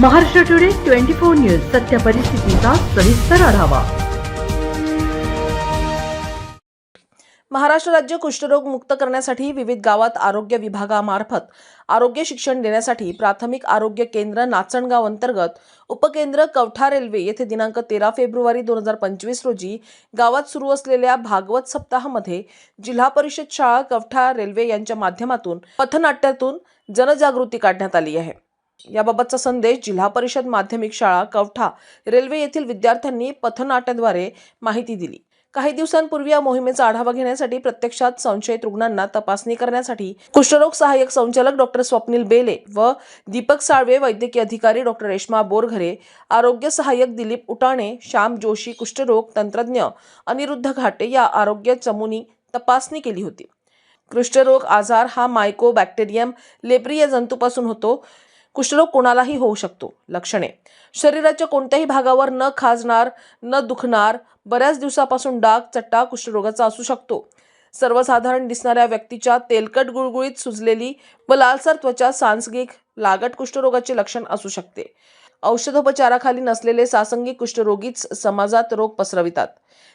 Maharashtra today twenty four news सत्य परिस्थितीचा सविस्तर आढावा. महाराष्ट्र राज्य कुष्ठरोग मुक्त करण्यासाठी विविध गावात आरोग्य विभागामार्फत आरोग्य शिक्षण देण्यासाठी प्राथमिक आरोग्य केंद्र नाचणगाव अंतर्गत उपकेंद्र कवठा रेल्वे येथे दिनांक तेरा फेब्रुवारी दोन हजार पंचवीस रोजी गावात सुरू असलेल्या भागवत सप्ताहामध्ये जिल्हा परिषद शाळा कवठा रेल्वे यांच्या माध्यमातून पथनाट्यातून जनजागृती काढण्यात आली आहे. याबाबतचा संदेश जिल्हा परिषद माध्यमिक शाळा कवठा रेल्वे येथील विद्यार्थ्यांनी पथनाट्याद्वारे माहिती दिली. काही दिवसांपूर्वी या मोहिमेचा आढावा घेण्यासाठी प्रत्यक्षात संशयित रुग्णांना तपासणी करण्यासाठी कुष्ठरोग सहाय्यक संचालक डॉक्टर स्वप्नील बेले व दीपक साळवे वैद्यकीय अधिकारी डॉक्टर रेश्मा बोरघरे आरोग्य सहाय्यक दिलीप उटाणे श्याम जोशी कुष्ठरोग तंत्रज्ञ अनिरुद्ध घाटे या आरोग्य चमूनी तपासणी केली होती. कुष्ठरोग आजार हा मायको बॅक्टेरियम लेप्री या जंतूपासून होतो. कुष्ठरोग कोणालाही होऊ शकतो लक्षणे. शरीराच्या कोणत्याही भागावर न खाजणार न दुखणार बऱ्याच दिवसापासून डाग चट्टा कुष्ठरोगाचा असू शकतो. सर्वसाधारण दिसणाऱ्या व्यक्तीच्या तेलकट गुळगुळीत सुजलेली व लालसर त्वचा सांसगिक लागट कुष्ठरोगाचे लक्षण असू शकते. औषधोपचाराखाली नसलेले सासंगिक कुष्ठरोगीच समाजात रोग पसरवितात.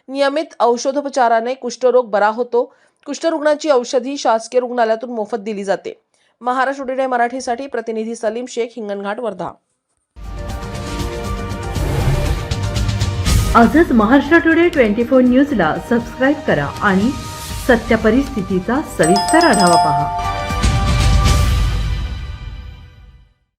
नियमित औषधोपचाराने कुष्ठरोग बरा होतो. कुष्ठरुग्णाची औषधी शासकीय रुग्णालयातून मोफत दिली जाते. महाराष्ट्र टुडे मराठीसाठी प्रतिनिधी सलीम शेख हिंगणघाट वर्धा. आजच महाराष्ट्र टुडे ट्वेंटी फोर न्यूजला सबस्क्राईब करा आणि सत्य परिस्थितीचा सविस्तर आढावा पहा.